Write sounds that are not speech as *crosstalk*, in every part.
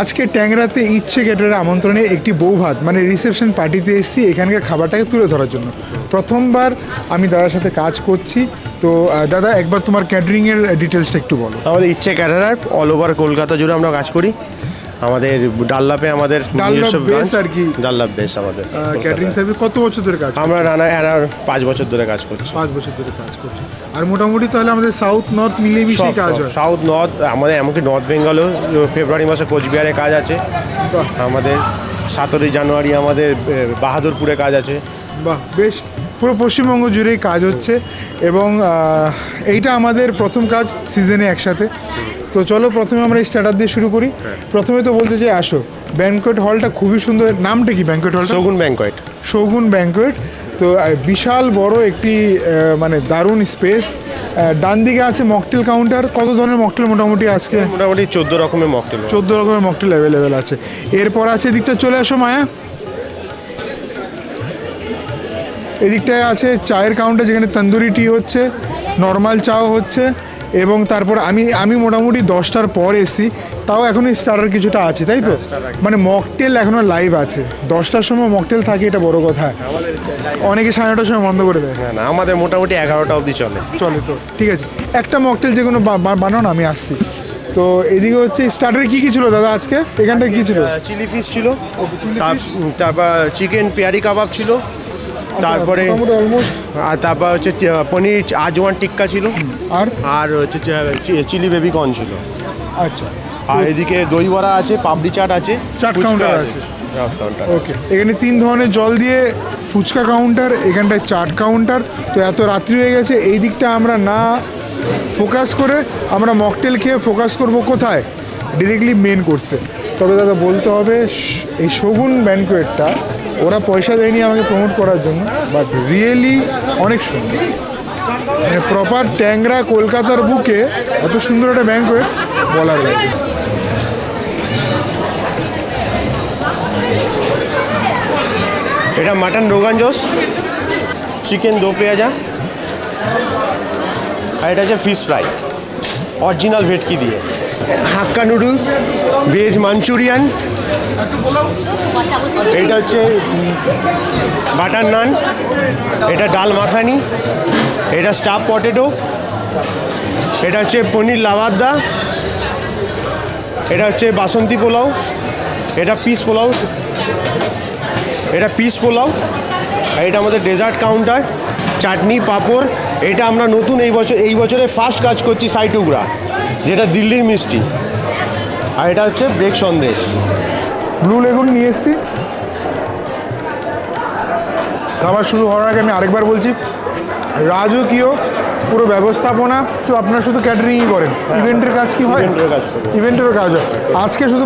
আজকে ট্যাংরাতে ইচ্ছে গেটের আমন্ত্রণে একটি বউ ভাত মানে রিসেপশন পার্টিতে এসেছি, এখানকার খাবারটাকে তুলে ধরার জন্য। প্রথমবার আমি দাদার সাথে কাজ করছি, তো দাদা, একবার তোমার ক্যাটারিংয়ের ডিটেলসটা একটু বলো। আমাদের ইচ্ছে ক্যাটারার অল ওভার কলকাতা জুড়ে আমরা কাজ করি। আমাদের ডাল্লাপে আমাদের নিজস্ব বেস আর কি? ডাল্লাপ বেস আমাদের ক্যাটারিং সার্ভিস কত বছর ধরে কাজ আমরা রানা এনার পাঁচ বছর ধরে কাজ করছি। পাঁচ বছর ধরে কাজ করছি। আর মোটামুটি তাহলে আমাদের সাউথ নর্থ মিলিয়ে মিশিয়ে কাজ হয়। সাউথ নর্থ আমাদের এমনকি নর্থ বেঙ্গলেও ফেব্রুয়ারি মাসে কোচবিহারে কাজ আছে। আমাদের সতেরোই জানুয়ারি আমাদের বাহাদুরপুরে কাজ আছে। বাহ বেশ। পুরো পশ্চিমবঙ্গ জুড়েই কাজ হচ্ছে এবং এইটা আমাদের প্রথম কাজ সিজনে একসাথে। তো চলো প্রথমে আমরা এই স্টার্টার দিয়ে শুরু করি। প্রথমে তো বলতে চাই আসো। ব্যাঙ্কোয়েট হলটা খুবই সুন্দর। নামটা কি ব্যাঙ্কোয়েট হল শগুন ব্যাংকয়েট শৌগুন ব্যাঙ্কোয়েট তো বিশাল বড় একটি মানে দারুণ স্পেস ডান দিকে আছে মকটেল কাউন্টার কত ধরনের মকটেল মোটামুটি আজকে? মোটামুটি চোদ্দ রকমের মকটেল চোদ্দ রকমের মকটেল অ্যাভেলেবেল আছে। এরপর আছে এদিকটা চলে আসো মায়া। এদিকটায় আছে চায়ের কাউন্টার যেখানে তন্দুরি টি হচ্ছে নর্মাল চাও হচ্ছে। এবং তারপর আমি আমি মোটামুটি দশটার পর এসছি। তাও এখনও স্টার্টার কিছুটা আছে তাই তো? মানে মকটেল এখনও লাইভ আছে। দশটার সময় মকটেল থাকে এটা বড় কথা। অনেকে সাড়ে নটার সময় বন্ধ করে দেয়। না আমাদের মোটামুটি এগারোটা অবধি চলে। চলে তো ঠিক আছে। একটা মকটেল যে কোনো বা- বা- বানাও না আমি আসছি। তো এদিকে হচ্ছে স্টার্টারে কী কী ছিল দাদা আজকে? এখানটায় কী ছিল? চিলি ফিশ ছিল। তারপর চিকেন পেয়ারি কাবাব ছিল। তারপরে আর তারপর হচ্ছে পনির আজওয়ান টিক্কা ছিল। আর? আর হচ্ছে চিলি বেবি কর্ন ছিল। আচ্ছা। আর এদিকে দই বড়া আছে পাপড়ি চাট আছে চাট কাউন্টার আছে। ওকে এখানে তিন ধরনের জল দিয়ে ফুচকা কাউন্টার এখানটায় চাট কাউন্টার তো এত রাত্রি হয়ে গেছে এই দিকটা আমরা না ফোকাস করে আমরা মকটেল খেয়ে ফোকাস করব কোথায়? ডিরেক্টলি মেন কোর্সে তবে দাদা, বলতে হবে, এই শগুন ব্যানকুয়েটটা ওরা পয়সা দেয়নি আমাকে প্রমোট করার জন্য বাট রিয়েলি অনেক সুন্দর। মানে প্রপার ট্যাংরা কলকাতার বুকে এত সুন্দর একটা ব্যাঙ্কুয়েট বলার বাইরে এটা মাটন রোগান জোস চিকেন দো পেঁয়াজা আর এটা হচ্ছে ফিশ ফ্রাই অরিজিনাল ভেটকি দিয়ে। হাক্কা নুডলস ভেজ মাঞ্চুরিয়ান এটা হচ্ছে বাটার নান এটা ডাল মাখানি, এটা স্টাফ পটেটো এটা হচ্ছে পনির লাভাদ্দা, এটা হচ্ছে বাসন্তী পোলাও, এটা পিস পোলাও, এটা পিস পোলাও, আর এটা আমাদের ডেজার্ট কাউন্টার চাটনি, পাঁপড়, এটা আমরা নতুন এই বছর, এই বছরে ফার্স্ট কাজ করছি সাই টুকরা। যেটা দিল্লির মিষ্টি। আর এটা হচ্ছে ব্রেক সন্দেশ। ব্লু লেগুন নিয়ে এসেছি। খাবার শুরু হওয়ার আগে আমি আরেকবার বলছি রাজকীয় পুরো ব্যবস্থাপনা তো আপনারা শুধু ক্যাটারিংই করেন। ইভেন্টের কাজ কি হয়? এর কাজ ইভেন্টেরও কাজ হয়। আজকে শুধু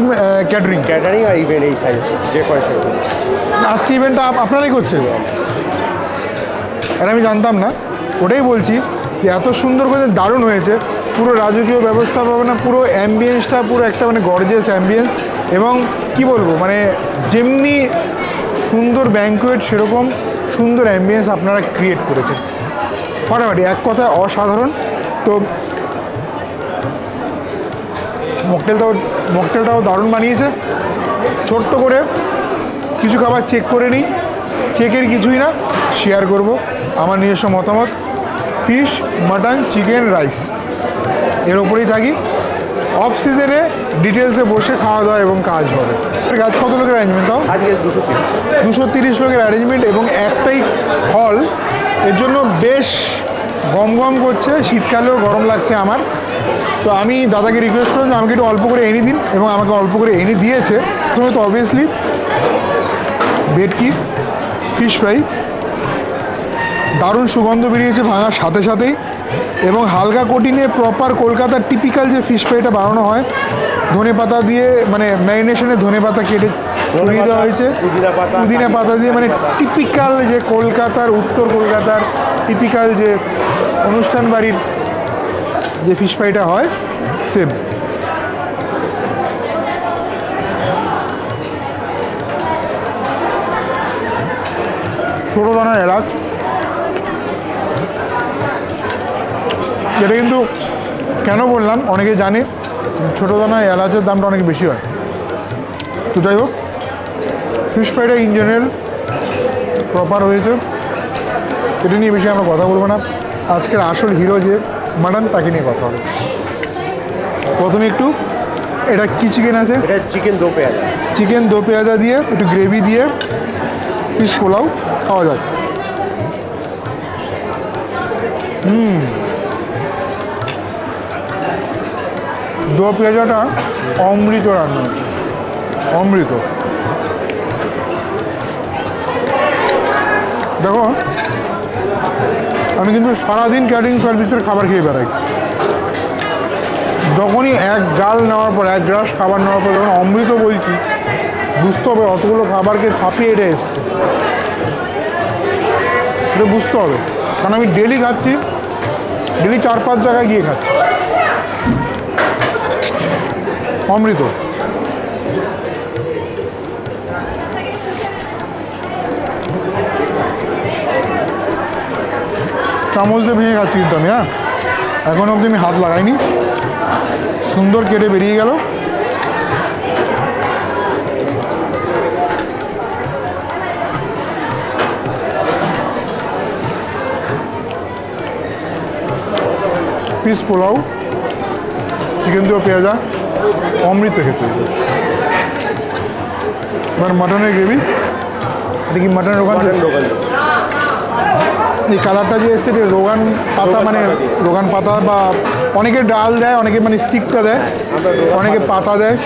ক্যাটারিং ক্যাটারিং আর ইভেন্ট এই সাইজ যে পয়সা আজকে ইভেন্টটা আপনারাই করছেন? আর আমি জানতাম না ওটাই বলছি যে এত সুন্দর করে দারুণ হয়েছে। পুরো রাজকীয় ব্যবস্থাপনা, পুরো অ্যাম্বিয়েন্সটা পুরো একটা মানে গর্জিয়াস অ্যাম্বিয়েন্স এবং কি বলব মানে যেমনি সুন্দর ব্যাঙ্কুয়েট সেরকম সুন্দর অ্যাম্বিয়েন্স আপনারা ক্রিয়েট করেছেন। ফাটাফাটি, এক কথায় অসাধারণ। তো মকটেলটাও মকটেলটাও দারুণ বানিয়েছে। ছোট্ট করে কিছু খাবার চেক করে নিই। চেকের কিছুই না শেয়ার করব। আমার নিজস্ব মতামত। ফিশ মাটন চিকেন রাইস এর ওপরেই থাকি। অফ সিজনে ডিটেলসে বসে খাওয়া দাওয়া এবং কাজ হবে। কাজ কত লোকের অ্যারেঞ্জমেন্ট তাও? আজকে দুশো তিরিশ। লোকের অ্যারেঞ্জমেন্ট এবং একটাই হল এর জন্য বেশ গম গম করছে শীতকালেও গরম লাগছে আমার। তো আমি দাদাকে রিকোয়েস্ট করলাম যে আমাকে একটু অল্প করে এনে দিন এবং আমাকে অল্প করে এনে দিয়েছে। প্রথমে তো অবভিয়াসলি ভেটকি ফিশ ফ্রাই দারুণ সুগন্ধ বেরিয়েছে ভাঙার সাথে সাথেই। এবং হালকা কোটিনে প্রপার কলকাতার টিপিক্যাল যে ফিশ ফ্রাইটা বানানো হয় ধনে পাতা দিয়ে মানে ম্যারিনেশনে ধনে পাতা কেটে ছড়িয়ে দেওয়া হয়েছে। পুদিনা পাতা, দিয়ে মানে টিপিক্যাল যে কলকাতার উত্তর কলকাতার টিপিক্যাল যে অনুষ্ঠান বাড়ির যে ফিশ ফ্রাইটা হয় সেম ছোটো দানার এলাচ। যেটা কিন্তু কেন বললাম? অনেকে জানে ছোটো দানার এলাচের দামটা অনেক বেশি হয়। তো যাই হোক ফিশ ফ্রাইটা ইন জেনারেল প্রপার হয়েছে। এটা নিয়ে বেশি আমরা কথা বলব না। আজকের আসল হিরো যে মাটন তাকে নিয়ে কথা হবে। প্রথমে একটু এটা কি চিকেন আছে? এটা চিকেন দো পেঁয়াজ। চিকেন দো পেঁয়াজা দিয়ে একটু গ্রেভি দিয়ে পিস পোলাও খাওয়া যায়। হুম। দো পেঁয়াজাটা অমৃত রান্না। অমৃত। দেখো, আমি কিন্তু সারাদিন ক্যাটারিং সার্ভিসের খাবার খেয়ে বেড়াই। যখনই এক গাল নেওয়ার পর, এক গ্লাস খাবার নেওয়ার পর যখন অমৃত বলছি, বুঝতে হবে অতগুলো খাবারকে ছাপিয়ে এটা এসছে। এটা বুঝতে হবে। কারণ আমি ডেলি খাচ্ছি ডেলি চার পাঁচ জায়গায় গিয়ে খাচ্ছি। অমৃত। চামচ দিয়ে ভেঙে খাচ্ছি কিন্তু আমি হ্যাঁ? এখন অবধি আমি হাত লাগাইনি। সুন্দর কেটে বেরিয়ে গেল। পিস পোলাও, চিকেন দিয়েও পেঁয়াজা অমৃত খেতে এবার মাটনের গ্রেভি। এটা কি মাটনের দোকান এই কালারটা যে এসছে রোগান পাতা মানে রোগান পাতা বা অনেকে ডাল দেয় অনেকে মানে স্টিকটা দেয় অনেকে পাতা দেয়।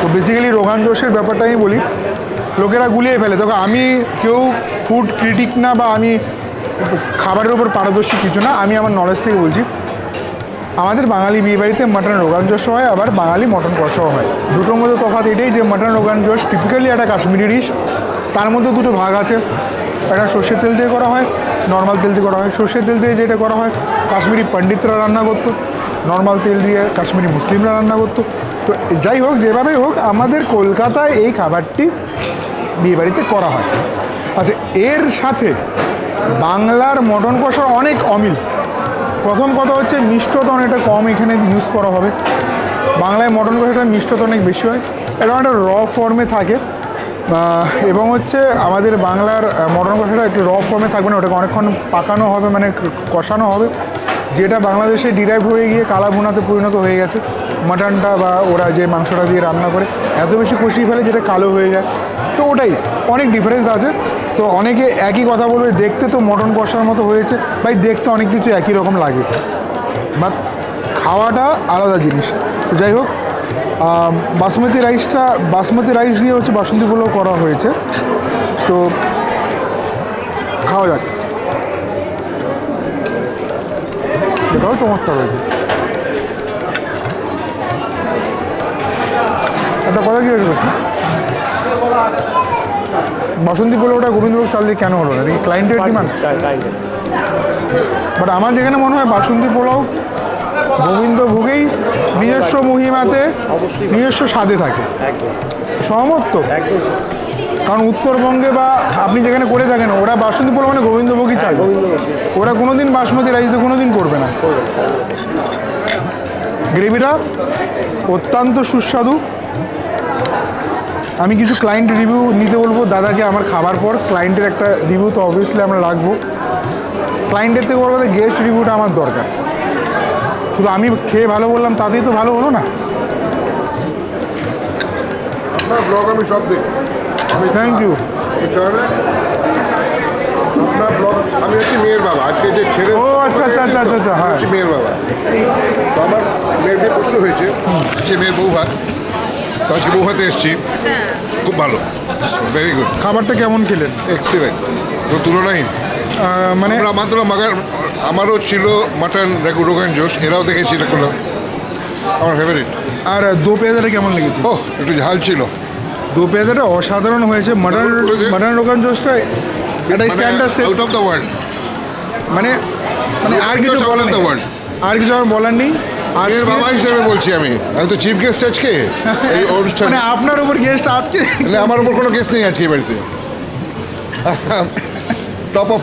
তো বেসিক্যালি রোগান জোশের ব্যাপারটা আমি বলি লোকেরা গুলিয়ে ফেলে। তবে আমি কেউ ফুড ক্রিটিক না বা আমি খাবারের উপর পারদর্শী কিছু না আমি আমার নলেজ থেকে বলছি। আমাদের বাঙালি বিয়েবাড়িতে মাটন রোগান জোশ হয়, আবার বাঙালি মটন কষাও হয়। দুটোর মধ্যে তফাৎ এটাই যে মাটন রোগান জোশ টিপিক্যালি একটা কাশ্মীরি ডিশ তার মধ্যে দুটো ভাগ আছে। একটা সর্ষের তেল দিয়ে করা হয় নর্মাল তেল দিয়ে করা হয়। সর্ষের তেল দিয়ে যেটা করা হয়, কাশ্মীরি পণ্ডিতরা রান্না করতো। নর্মাল তেল দিয়ে কাশ্মীরি মুসলিমরা রান্না করতো। তো যাই হোক, যেভাবেই হোক, আমাদের কলকাতায় এই খাবারটি বিয়েবাড়িতে করা হয়। আচ্ছা এর সাথে বাংলার মটন কষার অনেক অমিল। প্রথম কথা হচ্ছে মিষ্টতন এটা কম এখানে ইউজ করা হবে। বাংলায় মটন কষাটা মিষ্টতন অনেক বেশি হয়। এটা একটা র ফর্মে থাকে। এবং হচ্ছে আমাদের বাংলার মটন কষাটা একটু র ফর্মে থাকবে না, ওটাকে অনেকক্ষণ পাকানো হবে মানে কষানো হবে। যেটা বাংলাদেশে ডিরাইভ হয়ে গিয়ে কালা ভুনাতে পরিণত হয়ে গেছে। মাটনটা বা ওরা যে মাংসটা দিয়ে রান্না করে, এত বেশি কষিয়ে ফেলে যেটা কালো হয়ে যায়। তো ওটাই, অনেক ডিফারেন্স আছে। তো অনেকে একই কথা বলবে, দেখতে তো মটন কষার মতো হয়েছে। ভাই, দেখতে অনেক কিছু একই রকম লাগে। বাট খাওয়াটা আলাদা জিনিস। তো যাই হোক বাসমতি রাইসটা বাসমতি রাইস দিয়ে হচ্ছে বাসন্তী পোলাও করা হয়েছে। তো খাওয়া যাক। এটাও চমৎকার হয়েছে একটা কথা জিজ্ঞেস করছি বাসন্তী পোলাওটা গোবিন্দভোগ চাল দিয়ে কেন হলো? না ক্লায়েন্টের ডিমান্ড বাট আমার যেখানে মনে হয় বাসন্তী পোলাও গোবিন্দভোগেই নিজস্ব মহিমাতে নিজস্ব স্বাদে থাকে। সহমত তো? কারণ উত্তরবঙ্গে বা আপনি যেখানে করে থাকেন ওরা বাসন্তী পোলাও মানে গোবিন্দভোগই চায় ওরা কোনোদিন বাসমতি রাইস কোনোদিন করবে না। গ্রেভিটা অত্যন্ত সুস্বাদু। আমি কিছু ক্লায়েন্ট রিভিউ নিতে বলব। দাদাকে আমার খাবার পর। ক্লায়েন্টের একটা রিভিউ তো অবভিয়াসলি আমরা রাখব। ক্লায়েন্টের থেকে বড় কথা গেস্ট রিভিউটা আমার দরকার। শুধু আমি খেয়ে ভালো বললাম তাতেই তো ভালো হলো না? আপনার ব্লগ আমি সব দেখি। আমি থ্যাংক ইউ আপনার ব্লগ আমি হচ্ছি মেয়ের বাবা। আজকে যে ছেলে ও, আচ্ছা, আচ্ছা, আচ্ছা, আচ্ছা, আচ্ছা, হ্যাঁ। মেয়ের বাবা। তো আমার মেয়ের বিয়ে প্রশ্ন হয়েছে। সে মেয়ের বউ ভাত। তো আজকে বউ ভাতে এসেছি। খুব ভালো। ভেরি গুড খাবারটা কেমন খেলেন? এক্সিলেন্ট কোনো তুলনাহীন। মানে মাত্র মাগার আমারও ছিল মাটন রেগু রোগান জোশ এরাও দেখেছি এরকম আমার ফেভারিট আর দো পেঁয়াজাটা কেমন লেগেছে? ওহ একটু ঝাল ছিল। দো পেঁয়াজাটা অসাধারণ হয়েছে। মাটন মাটন রোগান জোসটা একটা standard set out of the world মানে মানে আর কিছু বলার আর কিছু আমার বলার নেই। আজকে মেয়ের বাবা হিসেবে বলছি আমি। আমি তো চিফ গেস্ট আজকে এই অনুষ্ঠানে। মানে আপনার উপর গেস্ট আজকে? মানে আমার উপর কোনো গেস্ট নেই আজকে বাড়িতে। Top of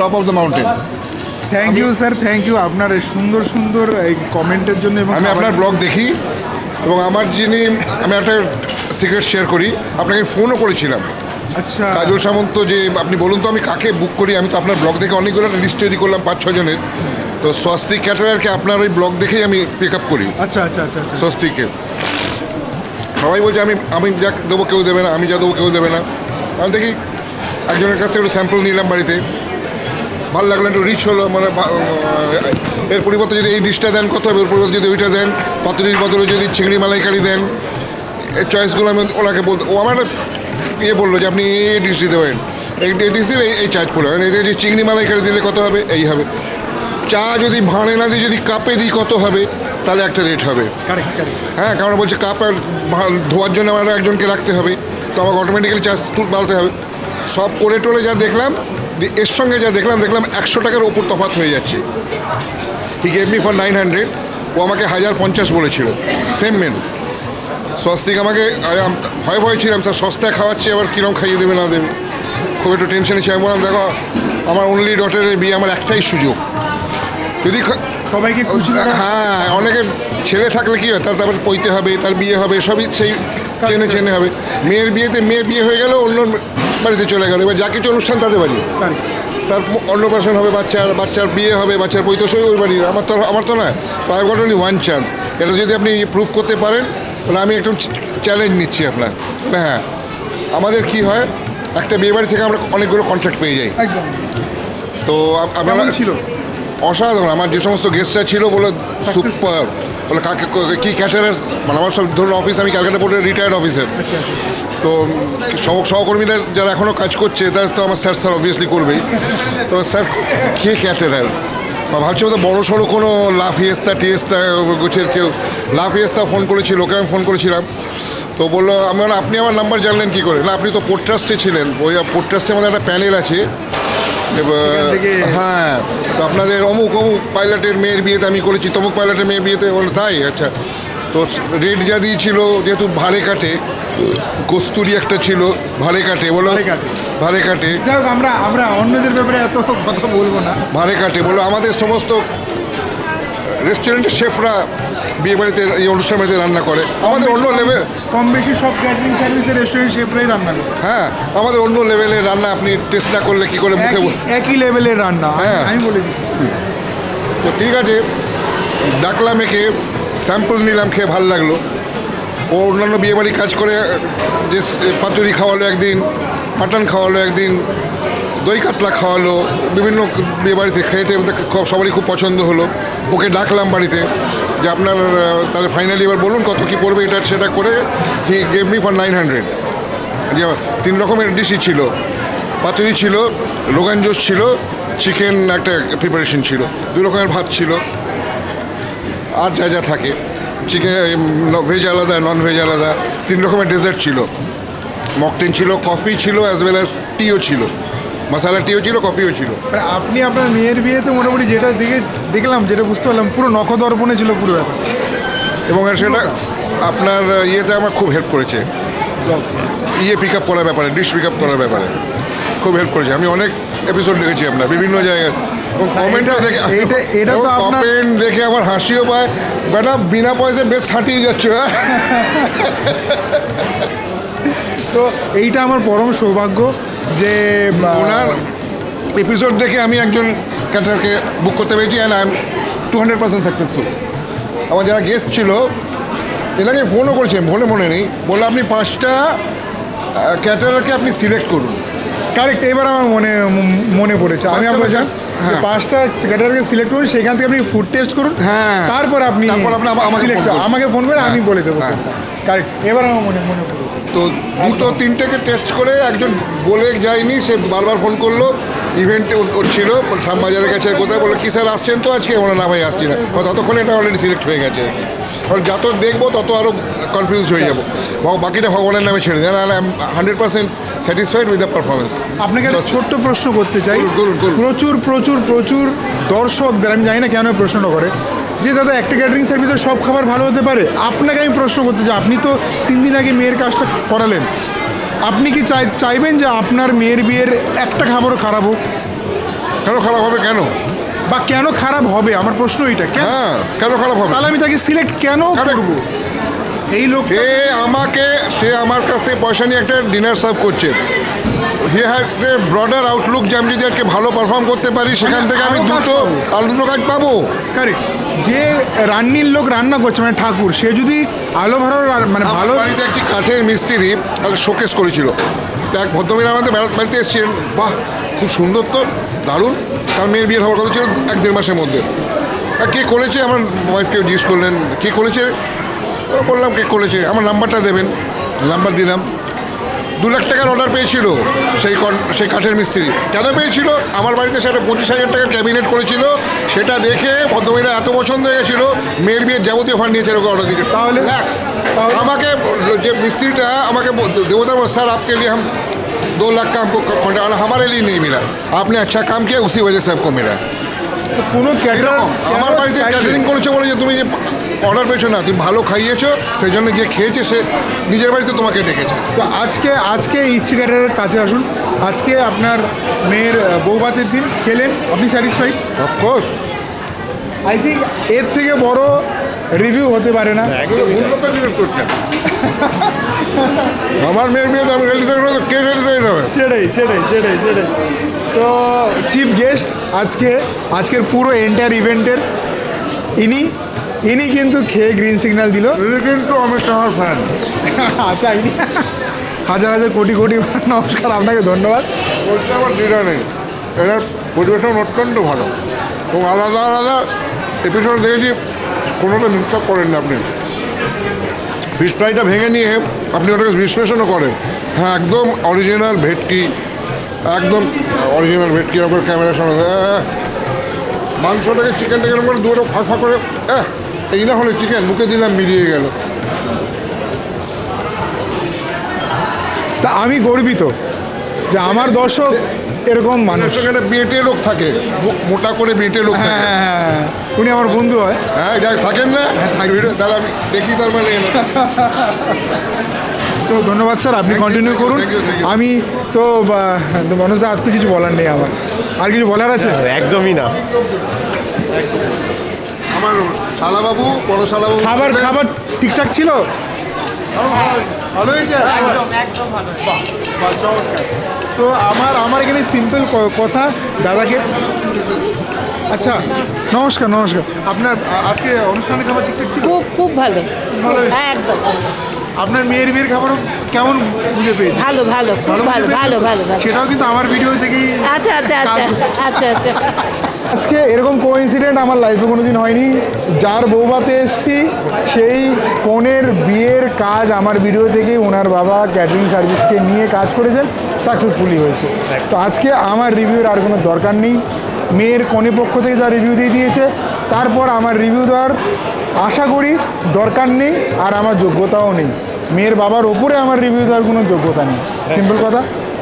top of the mountain thank you sir thank you আপনার সুন্দর সুন্দর এই কমেন্টের জন্য আমি আপনার ব্লগ দেখি এবং আমার যিনি আমি একটা সিক্রেট শেয়ার করি আপনাকে ফোনও করেছিলাম। আচ্ছা। কাজল সামন্ত যে আপনি বলুন তো আমি কাকে বুক করি? আমি তো আপনার ব্লগ দেখে অনেকগুলো লিস্ট তৈরি করলাম পাঁচ ছজনের তো স্বস্তিক ক্যাটারারকে আপনার ওই ব্লগ দেখেই আমি পিক আপ করি। আচ্ছা আচ্ছা আচ্ছা আচ্ছা। স্বস্তিকে। সবাই বলছে আমি আমি যা দেবো কেউ দেবে না আমি যা দেবো কেউ দেবে না। আমি দেখি একজনের কাছ থেকে একটু স্যাম্পল নিলাম বাড়িতে। ভালো লাগল একটু রিচ হলো মানে এর পরিবর্তে যদি এই ডিশটা দেন কত হবে? এর পরিবর্তে যদি ওইটা দেন পাতুরির বদলে যদি চিংড়ি মালাইকারি দেন এর চয়েসগুলো আমি ওনাকে বলতে ও আমার ইয়ে বলল যে আপনি এই ডিশ দিতে পারেন। এই ডিশ দিলে এই- চার্জ পড়বে মানে এই যে চিংড়ি মালাইকারি দিলে কত হবে? এই হবে। চা যদি ভাঁড়ে না দিই যদি কাপে দিই কত হবে? তাহলে একটা রেট হবে। হ্যাঁ কারণ বলছে কাপ আর ধোয়ার জন্য আমার একজনকে রাখতে হবে। তো আমাকে অটোমেটিক্যালি চা চার্জ বাড়তে হবে। সব করে টোলে যা দেখলাম এর সঙ্গে যা দেখলাম দেখলাম একশো টাকার ওপর তফাৎ হয়ে যাচ্ছে। He gave me for nine hundred ও আমাকে হাজার পঞ্চাশ বলেছিল। সেম মেনু স্বস্তিক আমাকে ভয় ভয় ছিলাম স্যার সস্তায় খাওয়াচ্ছে আবার কীরকম খাইয়ে দেবে না দেবে? খুব একটু টেনশনে ছিলাম বললাম দেখো আমার অনলি ডটারের বিয়ে আমার একটাই সুযোগ। যদি সবাইকে খুশি হ্যাঁ অনেকের ছেলে থাকলে কি হয়? তার তারপরে পইতে হবে তার বিয়ে হবে সবই সেই চেনে চেনে হবে। মেয়ের বিয়েতে মেয়ের বিয়ে হয়ে গেল অন্য বাড়িতে চলে গেল। এবার যা কিছু অনুষ্ঠান তাদের বাড়ি। তার অন্নপ্রাশন হবে বাচ্চার বাচ্চার বিয়ে হবে বাচ্চার পৈতসই ওই বাড়ির। আমার তো আমার তো না তো I got only one chance এটা যদি আপনি প্রুভ করতে পারেন তাহলে আমি একটু চ্যালেঞ্জ নিচ্ছি আপনার। না হ্যাঁ আমাদের কি হয়? একটা বিয়ে বাড়ি থেকে আমরা অনেকগুলো কন্ট্রাক্ট পেয়ে যাই। তো আপ- আপনারা ছিল? অসাধারণ। আমার যে সমস্ত গেস্টরা ছিল বলে সুপার বলে কাকে কী ক্যাটারার্স মানে আমার সব ধরুন অফিস আমি ক্যালকাটা পোর্টের রিটায়ার্ড অফিসার তো সহ সহকর্মীরা যারা এখনও কাজ করছে, তারা তো আমার স্যার স্যার অবভিয়াসলি করবেই। তো স্যার কে ক্যাটারার বা ভাবছি তো বড়ো সড়ো কোনো লাফিয়েস্তা টিয়েস্তা, গোছের কেউ লাফিয়েস্তা ফোন করেছিল, ওকে আমি ফোন করেছিলাম। তো বলল, আমি আপনি আমার নাম্বার জানলেন কী করে? না, আপনি তো পোর্ট ট্রাস্টে ছিলেন। ওই পোর্ট ট্রাস্টে আমাদের একটা প্যানেল আছে। হ্যাঁ তো আপনাদের অমুক অমুক পাইলটের মেয়ের বিয়েতে আমি করেছি তমুক পাইলটের মেয়ের বিয়েতে বলে তাই? আচ্ছা তো রেট যা দিয়েছিল যেহেতু ভাড়ে কাটে কস্তুরি একটা ছিল ভাড়ে কাটে বলো? ভাড়ে কাটে। আমরা আমরা অন্যদের ব্যাপারে এত কথা বলব না। ভাড়ে কাটে বলো? আমাদের সমস্ত রেস্টুরেন্টের শেফরা বিয়ে বাড়িতে এই অনুষ্ঠান বাড়িতে রান্না করে। আমাদের অন্য লেভেল কম বেশি সব ক্যাটারিং সার্ভিসের রেস্টুরেন্ট শেফরাই রান্না করে। হ্যাঁ আমাদের অন্য লেভেলের রান্না আপনি টেস্ট না করলে কি করে মুখে একই- লেভেলের রান্না হ্যাঁ। আমি বলে দিচ্ছি। তো ঠিক আছে ডাকলাম একে স্যাম্পল নিলাম খেয়ে ভালো লাগল। ও অন্যান্য বিয়েবাড়ি কাজ করে যে পাতুরি খাওয়ালো একদিন মাটন খাওয়ালো একদিন দই কাতলা খাওয়ালো বিভিন্ন বিয়েবাড়িতে খেতে সবারই খুব পছন্দ হলো। ওকে ডাকলাম বাড়িতে। যে আপনার তাহলে ফাইনালি এবার বলুন কত কী পড়বে এটা, সেটা করে he gave me for nine hundred যে তিন রকমের ডিশই ছিল। পাতুরি ছিল, রোগান জোশ ছিল চিকেন একটা প্রিপারেশন ছিল। দু রকমের ভাত ছিল। আর যা যা থাকে। চিকেন ভেজ আলাদা নন ভেজ আলাদা তিন রকমের ডেজার্ট ছিল। মকটেন ছিল কফি ছিল অ্যাজ ওয়েল অ্যাজ টিও ছিল। মশালা টিও ছিল কফিও ছিল আপনি আপনার মেয়ের বিয়েতে মোটামুটি যেটা দেখে দেখলাম যেটা বুঝতে পারলাম পুরো নখদর্পণে ছিল পুরো এবং সেটা আপনার ইয়েতে আমার খুব হেল্প করেছে। ইয়ে পিক আপ করার ব্যাপারে ডিশ পিক আপ করার ব্যাপারে খুব হেল্প করেছে। আমি অনেক এপিসোড দেখেছি আপনার বিভিন্ন জায়গায়। এবং কমেন্টও দেখে এটা- এটা তো কমেন্ট দেখে আমার হাসিও পায়। ম্যাডাম বিনা পয়সায় বেশ হাঁটিয়ে যাচ্ছ। তো এইটা আমার পরম সৌভাগ্য। যে ওনার এপিসোড দেখে আমি একজন ক্যাটারকে বুক করতে পেরেছি and I am two hundred percent successful আমার যারা গেস্ট ছিল এনাকে ফোনও করেছেন ফোনে মনে নেই। বলল আপনি পাঁচটা ক্যাটারারকে আপনি সিলেক্ট করুন। কারেক্ট এবার আমার মনে মনে পড়েছে। আমি আপনার হ্যাঁ। পাঁচটা ক্যাটারকে সিলেক্ট করুন সেখান থেকে আপনি ফুড টেস্ট করুন। হ্যাঁ। তারপর আপনি আমাকে আমাকে ফোন করে আমি হ্যাঁ, বলে দেবো হ্যাঁ। কারেক্ট এবার আমার মনে মনে পড়েছে তো দুটো তিনটেকে টেস্ট করে একজন বলে যায়নি সে বারবার ফোন করল ইভেন্টে ছিল শ্যামবাজারের কাছে কোথায় বলল কি স্যার আসছেন তো আজকে? বলে না ভাই আসছি না। ততক্ষণে এটা অলরেডি সিলেক্ট হয়ে গেছে। কারণ যত দেখব তত আরও কনফিউজ হয়ে যাব। বাকিটা ভগবানের নামে ছেড়ে দেন। I am hundred percent satisfied with the performance আপনাকে একটা ছোট্ট প্রশ্ন করতে চাই। প্রচুর প্রচুর প্রচুর দর্শকদের আমি জানি না কেন এই প্রশ্নটা করে যে দাদা একটা ক্যাটারিং সার্ভিসের সব খাবার ভালো হতে পারে? আপনাকে আমি প্রশ্ন করতে চাই আপনি তো তিন দিন আগে মেয়ের কাজটা করালেন। আপনি কি চাই চাইবেন যে আপনার মেয়ের বিয়ের একটা খাবারও খারাপ হোক? কেন খারাপ হবে কেন? বা কেন খারাপ হবে? আমার প্রশ্ন এইটা কেন হ্যাঁ কেন খারাপ হবে? তাহলে আমি তাকে সিলেক্ট কেন. করব? এই লোক সে আমাকে সে আমার কাছ থেকে পয়সা নিয়ে একটা ডিনার সার্ভ করছে। He had a broader outlook যে আমি যদি আজকে ভালো পারফর্ম করতে পারি সেখান থেকে আমি দুটো। আর দুটো কাজ পাবো। কারেক্ট যে রান্নির লোক রান্না করছে মানে ঠাকুর সে যদি আলো ভালো মানে ভালো বাড়িতে একটি কাঠের মিস্ত্রি শোকেস করেছিল। তো এক ভদ্রমহিলা আমাদের বেড়াত বাড়িতে এসেছিলেন। বাহ খুব সুন্দর তো দারুণ। তার মেয়ের বিয়ের হওয়ার কথা ছিল এক দেড় মাসের মধ্যে। আর কে করেছে? আমার ওয়াইফকে জিজ্ঞেস করলেন। কে করেছে? বললাম কে করেছে? আমার নাম্বারটা দেবেন। নাম্বার দিলাম। দু লাখ টাকার অর্ডার পেয়েছিল সেই কন- সেই কাঠের মিস্ত্রি কেন পেয়েছিল আমার বাড়িতে সেটা পঁচিশ হাজার টাকার ক্যাবিনেট করেছিল সেটা দেখে ভদ্রমহিলা এত পছন্দ হয়ে গেছিল মেয়ের বিয়ের যাবতীয় ফার্নিচার ওকে অর্ডার দিয়েছে তাহলে? Lakhs। তাহলে? আমাকে বললো যে मिस्त्री আমাকে ब- देवता बोला, सर आपके लिए हम दो लाख का हमको कॉन्ट्रैक्ट हमारे लिए नहीं मिला आपने अच्छा काम किया उसी वजह से आपको मिला কোনো ক্যাটার এরকম আমার বাড়িতে ক্যাটারিং করেছে বলে যে তুমি যে অর্ডার পেয়েছ না তুমি ভালো খাইয়েছো সেই জন্য যে খেয়েছে সে নিজের বাড়িতে তোমাকে ডেকেছে। তো আজকে আজকে ইচ্ছে ক্যাটারের কাছে আসুন। আজকে আপনার মেয়ের বৌভাতের দিন খেলেন আপনি স্যাটিসফাইড অফকোর্স আই থিঙ্ক এর থেকে বড় রিভিউ হতে পারে না। আমার মেয়ের বিয়েতে আমি কে হবে সেটাই সেটাই সেটাই সেটাই। তো চিফ গেস্ট আজকে আজকের পুরো এন্টায়ার ইভেন্টের ইনি ইনি কিন্তু খেয়ে গ্রিন সিগন্যাল দিল। কিন্তু আমি তোমার ফ্যান আচ্ছা ইনি হাজার হাজার কোটি কোটি *laughs* নমস্কার আপনাকে ধন্যবাদ। বলতে আমার দ্বিধা নেই। এটার পরিবেশন অত্যন্ত ভালো। এবং আলাদা আলাদা এপিসোড দেখেছি কোনোটা মিক্সআপ করেন না আপনি। ফিশ ফ্রাইটা ভেঙে নিয়ে আপনি ওটাকে বিশ্লেষণও করেন। হ্যাঁ একদম অরিজিনাল ভেটকি একদম অরিজিনাল ভেটকি আপনার ক্যামেরার সামনে মাংসটাকে চিকেনটাকে এরকম করে দুটো ফাঁক ফাঁক করে হ্যাঁ এই না হলে চিকেন মুখে দিলাম মিলিয়ে গেল। তা আমি গর্বিত যে আমার দর্শক এরকম মানুষ। সেখানে বেটে লোক থাকে মো- মোটা করে বেটে লোক হ্যাঁ থাকে হ্যাঁ, হ্যাঁ, উনি আমার বন্ধু হয়। হ্যাঁ যাক থাকেন না। ভিডিও তাহলে আমি দেখি তার মানে তো ধন্যবাদ স্যার আপনি কন্টিনিউ করুন. আমি তো মনোজদা আর তো কিছু বলার নেই আমার। আর কিছু বলার আছে? একদমই না। আমার শালাবাবু বড় শালাবাবু খাবার খাবার ঠিকঠাক ছিল? ভালো হয়েছে। তো আমার আমার এখানে সিম্পল কথা। দাদাকে আচ্ছা নমস্কার নমস্কার। আপনার আজকে অনুষ্ঠানে খাবার ঠিকঠাক ছিল? খুব খুব ভালো। ভালো হ্যাঁ একদম। আপনার মেয়ের বিয়ের খাবারও কেমন বুঝে পেয়েছে ভালো ভালো খুব ভালো ভালো ভালো ভালো সেটাও কিন্তু আমার ভিডিও থেকেই আচ্ছা আচ্ছা আচ্ছা আচ্ছা আচ্ছা। আজকে এরকম কোইন্সিডেন্ট আমার লাইফে কোনো দিন হয়নি। যার বৌভাতে এসছি সেই কনের বিয়ের কাজ আমার ভিডিও থেকে ওনার বাবা ক্যাটারিং সার্ভিসকে নিয়ে কাজ করেছেন সাকসেসফুলি হয়েছে। তো আজকে আমার রিভিউর আর কোনো দরকার নেই। মেয়ের কনে পক্ষ থেকে যা রিভিউ দিয়ে দিয়েছে তারপর আমার রিভিউ দেওয়ার আশা করি দরকার নেই আর আমার যোগ্যতাও নেই। মেয়ের বাবার ওপরে আমার রিভিউ দেওয়ার কোনো যোগ্যতা নেই। সিম্পল কথা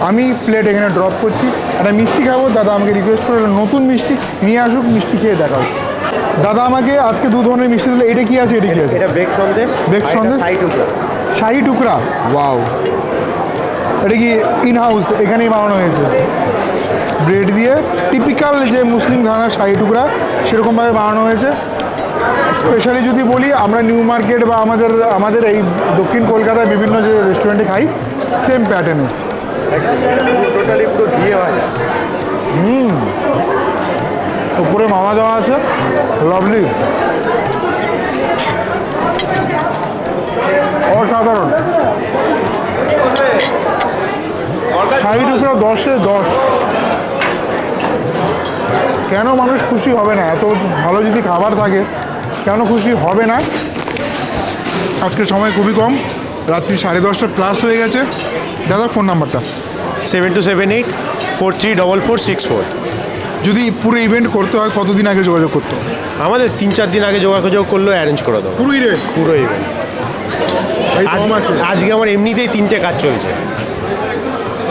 আমি প্লেট এখানে ড্রপ করছি। একটা মিষ্টি খাব দাদা আমাকে রিকোয়েস্ট করে নতুন মিষ্টি নিয়ে আসুক মিষ্টি খেয়ে দেখা হচ্ছে। দাদা আমাকে আজকে দু ধরনের মিষ্টি দিলে এটা কি আছে এটা কি আছে? এটা বেক সন্দেশ? শাহী টুকরা। শাহি টুকরা? ওয়াও এটা কি ইন হাউস এখানেই বানানো হয়েছে? ব্রেড দিয়ে টিপিক্যাল যে মুসলিম খানা শাহি টুকরা সেরকমভাবে বানানো হয়েছে। স্পেশালি যদি বলি আমরা নিউ মার্কেট বা আমাদের আমাদের এই দক্ষিণ কলকাতায় বিভিন্ন যে রেস্টুরেন্টে খাই সেম প্যাটার্নে টোটালি পুরো ঘিয়ে হয়। উপরে মামা দেওয়া আছে। লাভলি অসাধারণ। শাড়ি টুকরা দশে দশ। কেন মানুষ খুশি হবে না? এত ভালো যদি খাবার থাকে কেন খুশি হবে না? আজকে সময় খুবই কম। রাত্রি সাড়ে দশটা প্লাস হয়ে গেছে। দাদা ফোন নাম্বারটা seven two seven eight four three double four six four. যদি পুরো ইভেন্ট করতে হয় কতদিন আগে যোগাযোগ করতে? আমাদের তিন চার দিন আগে যোগাযোগ করলেও অ্যারেঞ্জ করে দেবো পুরো ইভেন্ট পুরো ইভেন্ট আজকে আমার এমনিতেই তিনটে কাজ চলছে।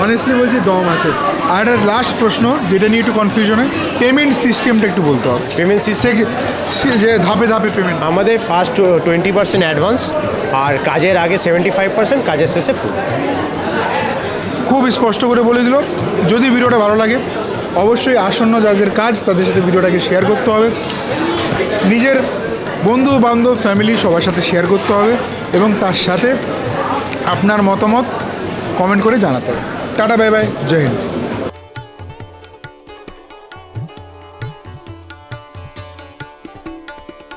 অনেস্টলি বলছি দম আছে। আর একটা লাস্ট প্রশ্ন যেটা নিয়ে একটু কনফিউশন হয় পেমেন্ট সিস্টেমটা একটু বলতে হবে। পেমেন্ট সিস্টেম যে ধাপে ধাপে পেমেন্ট আমাদের ফার্স্ট টোয়েন্টি পার্সেন্ট অ্যাডভান্স আর কাজের আগে সেভেন্টি ফাইভ পার্সেন্ট কাজের শেষে ফুল খুব স্পষ্ট করে বলে দিল। যদি ভিডিওটা ভালো লাগে অবশ্যই আসন্ন যাদের কাজ তাদের সাথে ভিডিওটাকে শেয়ার করতে হবে। নিজের বন্ধু বান্ধব ফ্যামিলি সবার সাথে শেয়ার করতে হবে। এবং তার সাথে আপনার মতামত কমেন্ট করে জানাতে হবে। টাটা বাই বাই জয় হিন্দ